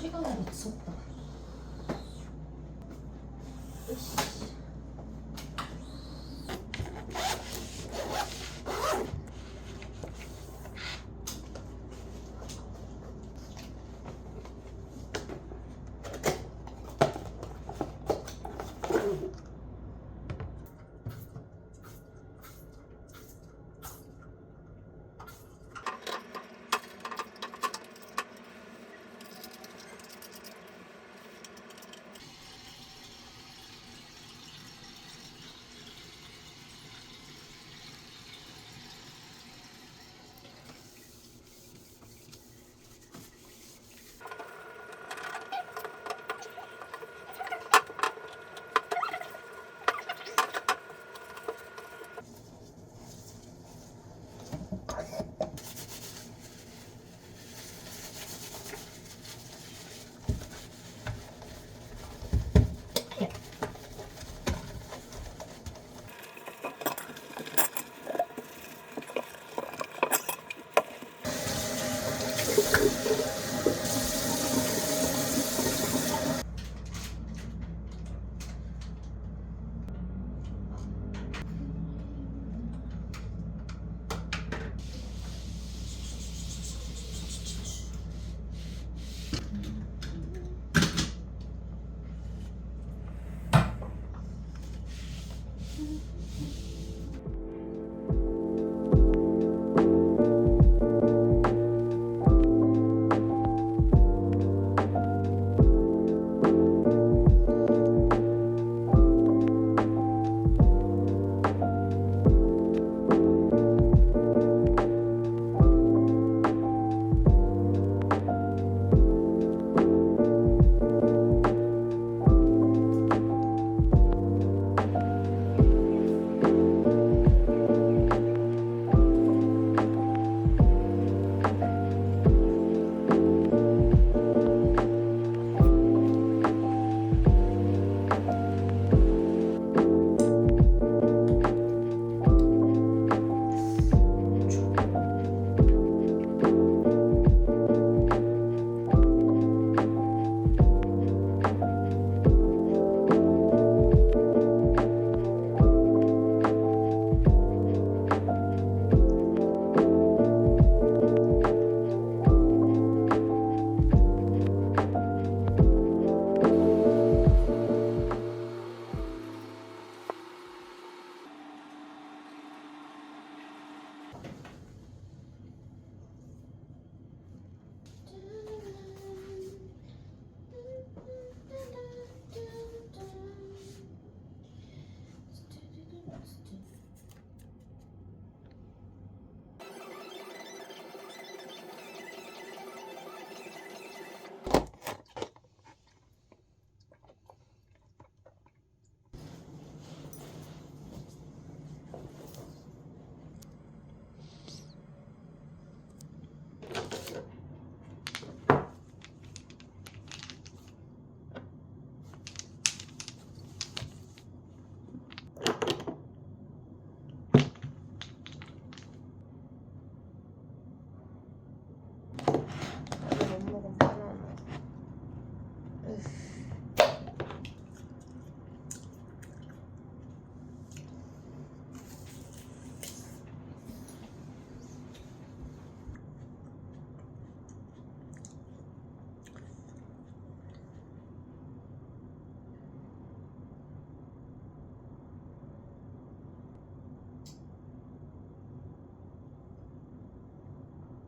시간이 미쳤다.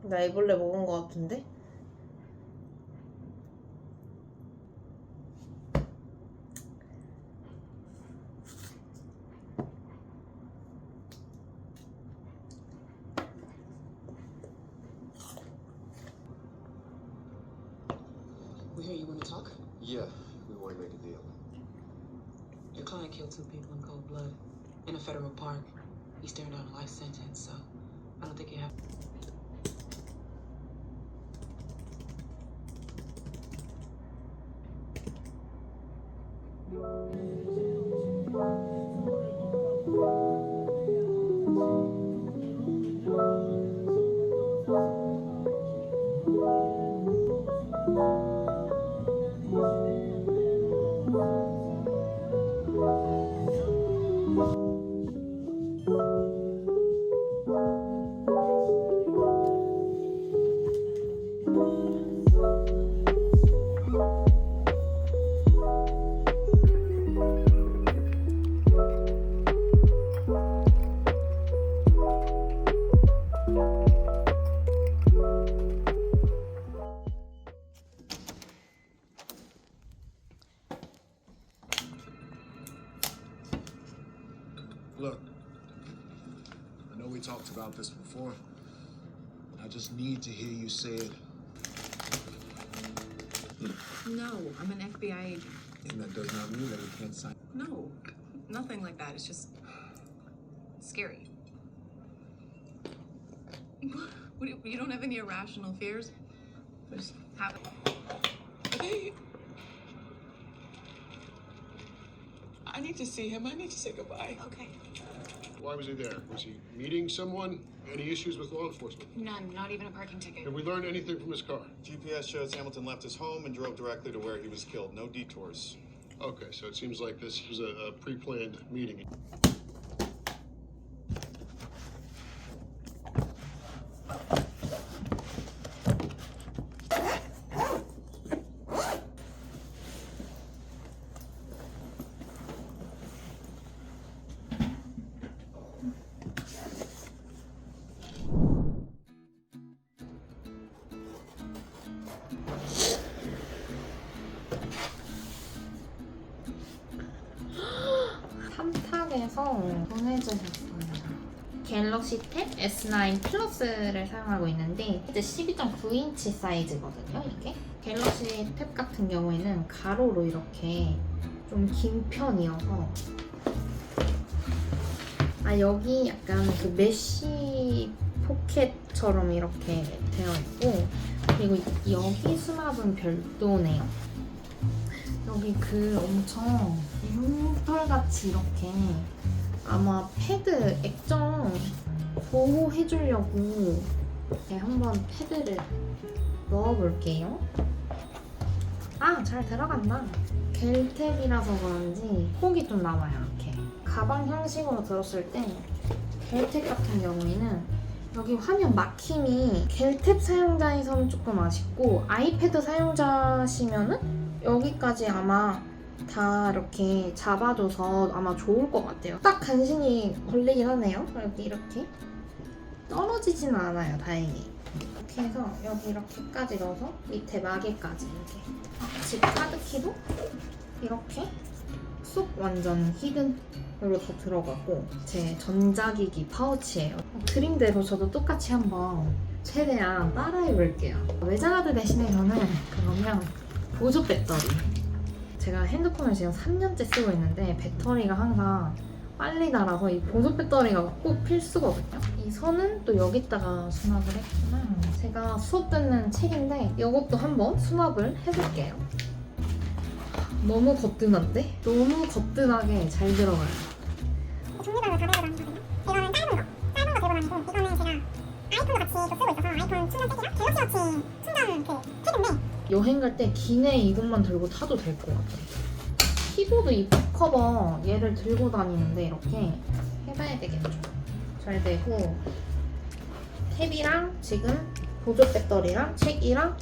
나 애벌레 먹은 거 같은데? We hear you want to talk? Yeah, we want to make a deal. Your client killed two people in cold blood in a federal park. He's staring down a life sentence, so I don't think you have. About this before. I just need to hear you say it. No, I'm an FBI agent. And that does not mean that we can't sign. No, nothing like that. It's just scary. What, you, you don't have any irrational fears? Just have Hey. I need to see him. I need to say goodbye. Okay. Why was he there? Was he meeting someone? Any issues with law enforcement? None, not even a parking ticket. Have we learned anything from his car? GPS shows Hamilton left his home and drove directly to where he was killed. No detours. Okay, so it seems like this was a, a pre-planned meeting. 9 플러스를 사용하고 있는데 이제 12.9인치 사이즈거든요 이게. 갤럭시 탭 같은 경우에는 가로로 이렇게 좀 긴 편이어서. 아 여기 약간 그 메쉬 포켓처럼 이렇게 되어 있고 그리고 여기 수납은 별도네요. 여기 그 엄청 융털같이 이렇게 아마 패드 액정 보호해주려고 이렇게 한번 패드를 넣어볼게요. 아, 잘 들어간다. 겔탭이라서 그런지 폭이 좀 남아요, 이렇게. 가방 형식으로 들었을 때 겔탭 같은 경우에는 여기 화면 막힘이 겔탭 사용자에서는 조금 아쉽고 아이패드 사용자시면은 여기까지 아마 다 이렇게 잡아줘서 아마 좋을 것 같아요. 딱 간신히 걸리긴 하네요. 여기 이렇게 떨어지지는 않아요, 다행히. 이렇게 해서 여기 이렇게까지 넣어서 밑에 마개까지 이렇게. 집 카드키도 이렇게 쏙 완전 히든으로 다 들어가고 제 전자기기 파우치예요. 그림대로 저도 똑같이 한번 최대한 따라해볼게요. 외장하드 대신에 저는 그러면 보조 배터리. 제가 핸드폰을 지금 3년째 쓰고 있는데 배터리가 항상 빨리 닳아서 이 보조 배터리가 꼭 필수거든요. 이 선은 또 여기다가 수납을 했구나. 제가 수업 듣는 책인데 이것도 한번 수납을 해볼게요. 너무 거뜬한데? 너무 거뜬하게 잘 들어가요. 종류별로 다 들고 다니거든요. 이거는 짧은 거, 짧은 거 들고 다니고 이거는 제가 아이폰도 같이 또 쓰고 있어서 아이폰 충전 팩이랑 갤럭시 워치 충전 그 팩인데 여행 갈 때 기내 이것만 들고 타도 될 것 같아. 키보드 이 백커버 얘를 들고 다니는데 이렇게 해봐야 되겠죠. 잘 되고 탭이랑 지금 보조 배터리랑 책이랑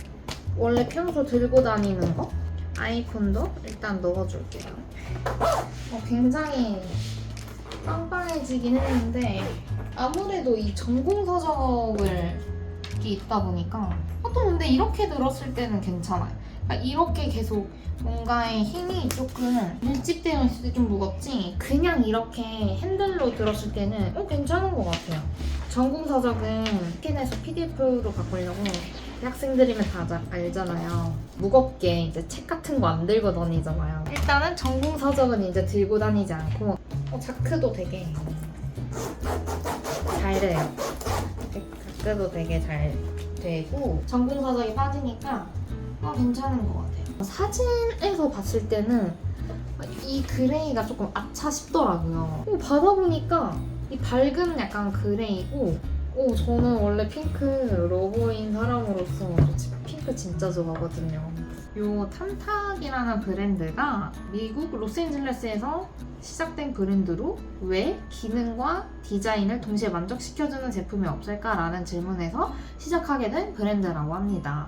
원래 평소 들고 다니는 거 아이폰도 일단 넣어줄게요. 어, 굉장히 빵빵해지긴 했는데 아무래도 이 전공 서적을 이 있다 보니까 아, 또 근데 이렇게 들었을 때는 괜찮아요. 그러니까 이렇게 계속 뭔가의 힘이 조금 밀집되어 있을 때 좀 무겁지 그냥 이렇게 핸들로 들었을 때는 어, 괜찮은 것 같아요. 전공 서적은 스캔해서 PDF로 바꾸려고 대학생들이면 다 자- 알잖아요. 무겁게 이제 책 같은 거 안 들고 다니잖아요. 일단은 전공 서적은 이제 들고 다니지 않고 어, 자크도 되게 잘 돼요. 자크도 되게 잘 되고 전공 서적이 빠지니까 어, 괜찮은 것 같아요. 사진에서 봤을 때는 이 그레이가 조금 아차 싶더라고요. 어, 받아보니까 이 밝은 약간 그레이고 오 저는 원래 핑크 러버인 사람으로서 핑크 진짜 좋아하거든요. 요 탐탁이라는 브랜드가 미국 로스앤젤레스에서 시작된 브랜드로 왜 기능과 디자인을 동시에 만족시켜주는 제품이 없을까라는 질문에서 시작하게 된 브랜드라고 합니다.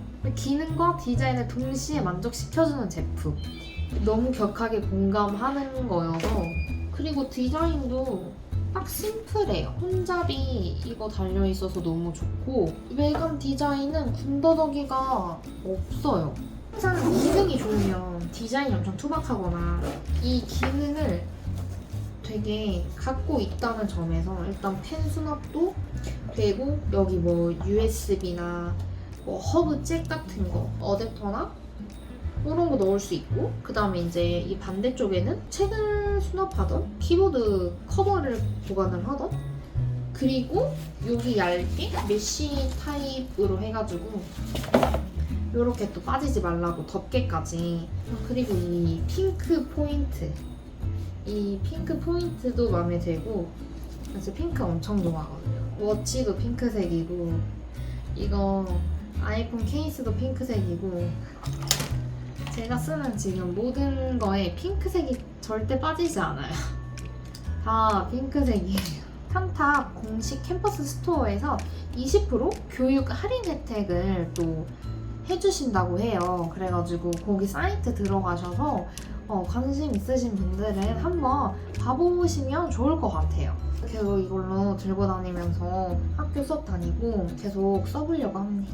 기능과 디자인을 동시에 만족시켜주는 제품. 너무 격하게 공감하는 거여서 그리고 디자인도 딱 심플해요. 손잡이 이거 달려있어서 너무 좋고 외관 디자인은 군더더기가 없어요. 항상 기능이 좋으면 디자인이 엄청 투박하거나 이 기능을 되게 갖고 있다는 점에서 일단 펜 수납도 되고 여기 뭐 USB나 뭐 허브 잭 같은 거 어댑터나 이런 거 넣을 수 있고 그 다음에 이제 이 반대쪽에는 책을 수납하던 키보드 커버를 보관을 하던 그리고 여기 얇게 메쉬 타입으로 해가지고 이렇게 또 빠지지 말라고 덮개까지. 그리고 이 핑크 포인트 이 핑크 포인트도 마음에 들고 그래서 핑크 엄청 좋아하거든요. 워치도 핑크색이고 이거 아이폰 케이스도 핑크색이고 제가 쓰는 지금 모든 거에 핑크색이 절대 빠지지 않아요 다 핑크색이에요 한탑 공식 캠퍼스 스토어에서 20% 교육 할인 혜택을 또 해주신다고 해요. 그래가지고 거기 사이트 들어가셔서 어, 관심 있으신 분들은 한번 봐보시면 좋을 것 같아요. 계속 이걸로 들고 다니면서 학교 수업 다니고 계속 써보려고 합니다.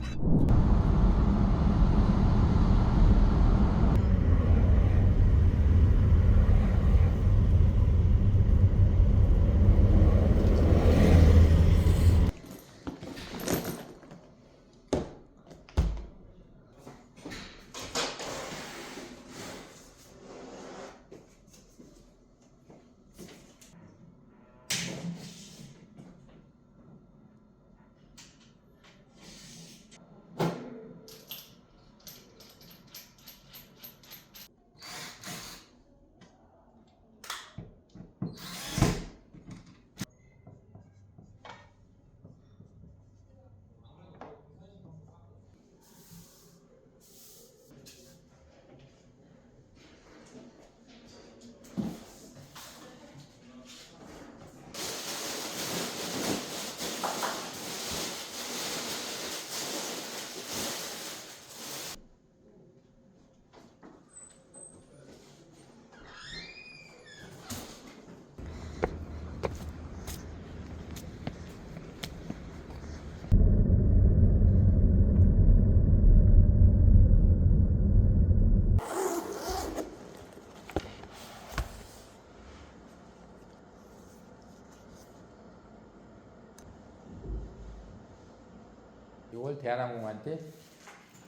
이걸 대한항공한테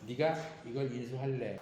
네가 이걸 인수할래.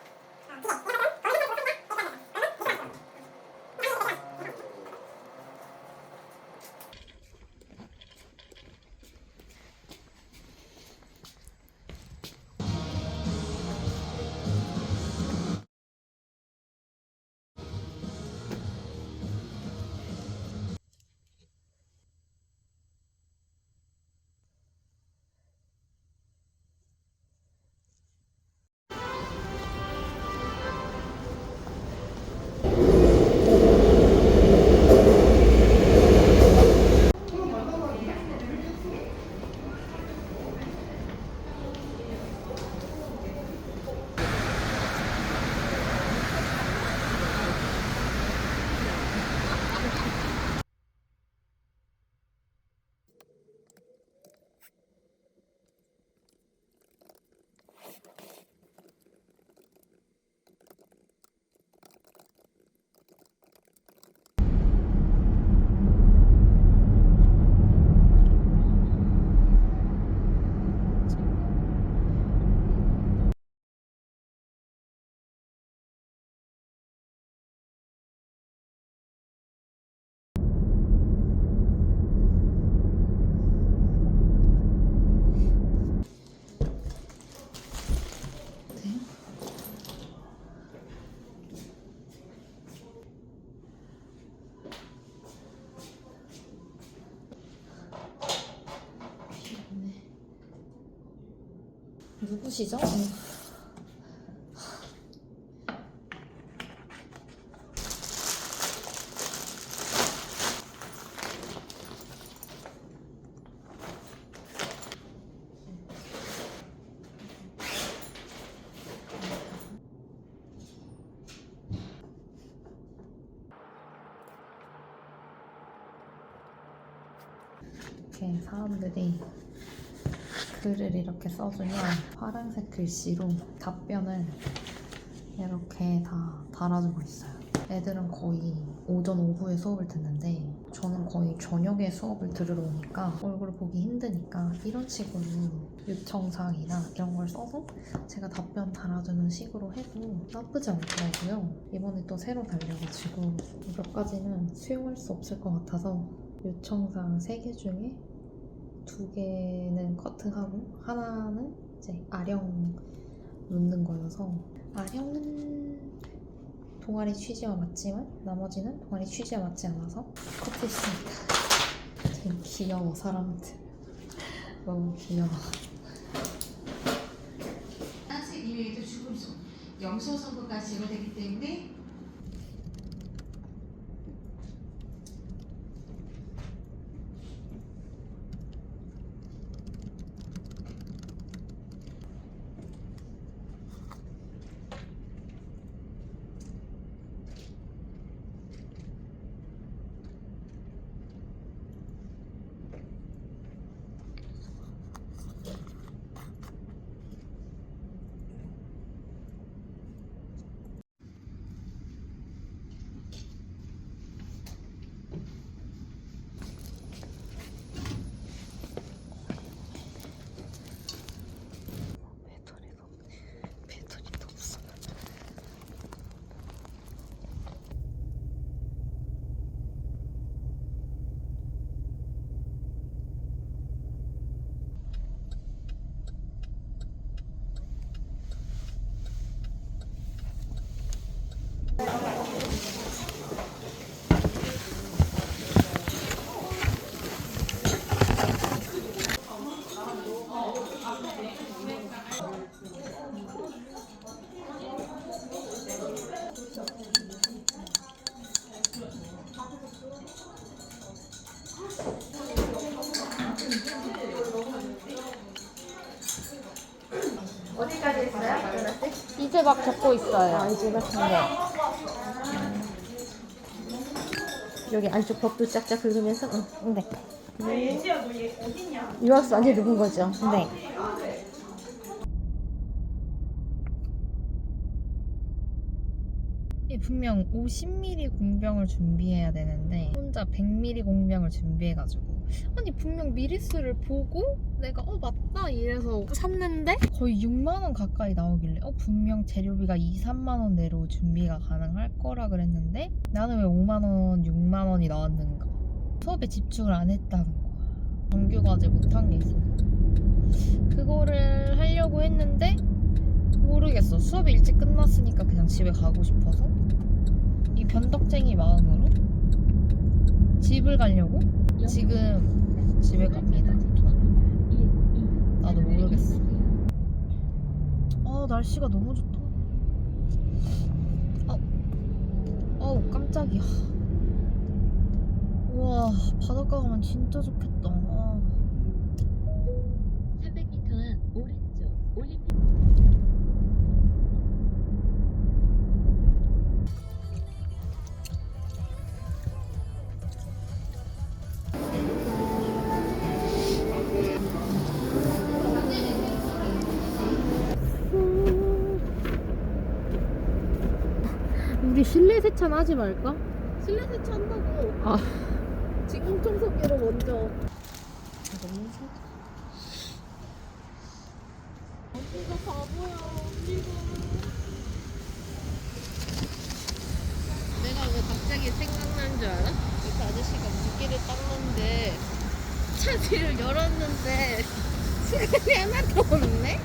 보시죠. 네. 이렇게 사람들이 글을 이렇게 써주면 파란색 글씨로 답변을 이렇게 다 달아주고 있어요. 애들은 거의 오전 오후에 수업을 듣는데 저는 거의 저녁에 수업을 들으러 오니까 얼굴을 보기 힘드니까 이런 식으로 요청사항이나 이런 걸 써서 제가 답변 달아주는 식으로 해도 나쁘지 않더라고요. 이번에 또 새로 달려가지고 몇 가지는 수용할 수 없을 것 같아서 요청사항 3개 중에 두 개는 커트하고 하나는 이제 아령 묻는 거여서 아령은 동아리 취지와 맞지만 나머지는 동아리 취지와 맞지 않아서 커트했습니다. 되게 귀여워 사람들 너무 귀여워. 한색 이외에도 죽음소, 선고까지 제거되기 때문에 이제 막 적고 있어요. 아, 이제 막 네. 여기 안쪽 벽도 짝짝 긁으면서 응. 네. 유학수 완전 누군 거죠? 네. 이 분명 50ml 공병을 준비해야 되는데 혼자 100ml 공병을 준비해가지고 아니 분명 미리수를 보고 내가 어 맞다. 이래서 샀는데 거의 6만 원 가까이 나오길래 어 분명 재료비가 2, 3만 원 내로 준비가 가능할 거라 그랬는데 나는 왜 5만 원, 6만 원이 나왔는가 수업에 집중을 안 했다는 거야. 정규 과제 못한 게 있어. 그거를 하려고 했는데 모르겠어. 수업이 일찍 끝났으니까 그냥 집에 가고 싶어서. 이 변덕쟁이 마음으로 집을 가려고 지금 집에 갑니다. 나도 모르겠어. 아 날씨가 너무 좋다. 아, 어우 깜짝이야. 우와 바닷가 가면 진짜 좋겠다. 우리 실내 세차는 하지 말까? 실내 세차 한다고. 아. 지금 청소기로 먼저. 이거 바보야, 언니가. 내가 왜 갑자기 생각난 줄 알아? 그 아저씨가 무기를 닦는데 차 뒤를 열었는데 시간이 하나도 없네?